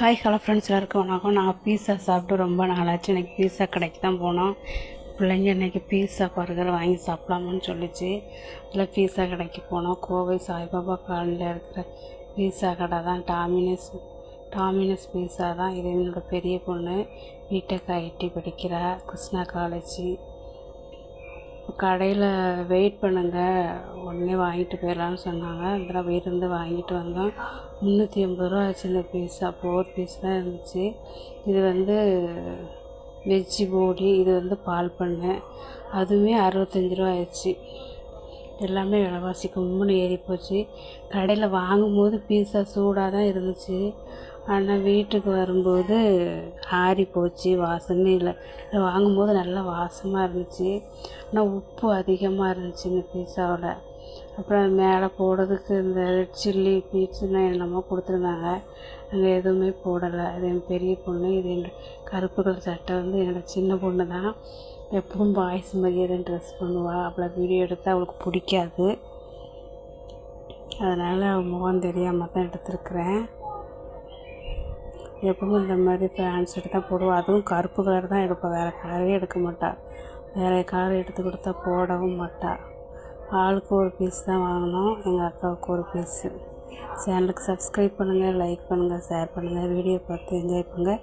Hi hello friends எல்லாருக்கும் வணக்கம். நாங்கள் பீஸா சாப்பிட்டு ரொம்ப நாளாச்சு. இன்றைக்கி பீஸா கடைக்கு தான் போனோம். பிள்ளைங்க இன்றைக்கி பீஸா பர்கர் வாங்கி சாப்பிட்லாமான்னு சொல்லிச்சு. அதில் பீஸா கடைக்கு போனோம். கோவை சாய்பாபா காலனியில் இருக்கிற பீஸா கடை தான். டாமினஸ் டாமினஸ் பீஸா தான். இது என்னோட பெரிய பொண்ணு. பிடெக் ஐடி படிக்கிறா. கிருஷ்ணா காலேஜ் கடையில் வெயிட் பண்ணுங்க. உடனே வாங்கிட்டு போயிடலான்னு சொன்னாங்க. அதில் இருந்து வாங்கிட்டு வந்தோம். முந்நூற்றி ஐம்பது ரூபா ஆச்சு இந்த பீஸா ஃபோர் பீஸ் தான் இருந்துச்சு. இது வந்து வெஜ்ஜி போடி இது வந்து பால் பண்ணை. அதுவுமே அறுபத்தஞ்சி ரூபா ஆயிடுச்சு எல்லாமே விலைவாசி கும்முன்னு ஏறி போச்சு கடையில் வாங்கும்போது பீஸா சூடாக தான் இருந்துச்சு. ஆனால் வீட்டுக்கு வரும்போது ஆறி போச்சு வாசமே இல்லை. வாங்கும்போது நல்லா வாசமாக இருந்துச்சு. ஆனால் உப்பு அதிகமாக இருந்துச்சு இந்த பீஸாவில் அப்புறம் மேலே போடுறதுக்கு இந்த ரெட் சில்லி பீட்ஸுலாம் என்னமோ கொடுத்துருந்தாங்க. அங்கே எதுவுமே போடலை. இது என் பெரிய பொண்ணு இது என் கருப்பு கலர் சட்டை வந்து என்னோடய சின்ன பொண்ணு தான். எப்பவும் பாய்ஸ் மாதிரியே தான் ட்ரெஸ் பண்ணுவாள் அப்புறம் வீடியோ எடுத்தால் அவளுக்கு பிடிக்காது. அதனால் அவள் முகம் தெரியாமல் தான் எடுத்திருக்கிறேன். எப்பவும் இந்த மாதிரி ஃபேன்ஸ் எடுத்து தான் போடுவாள் அதுவும் கருப்பு கலர் தான் எடுப்பாள் வேறு கலரே எடுக்க மாட்டாள் வேறு கலர் எடுத்து கொடுத்தா போடவும் மாட்டாள் ஆளுக்கு ஒரு பீஸ் தான் வாங்கினோம் எங்கள் அக்காவுக்கு ஒரு பீஸு சேனலுக்கு சப்ஸ்கிரைப் பண்ணுங்கள் லைக் பண்ணுங்கள் ஷேர் பண்ணுங்கள் வீடியோ பார்த்து என்ஜாய் பண்ணுங்கள்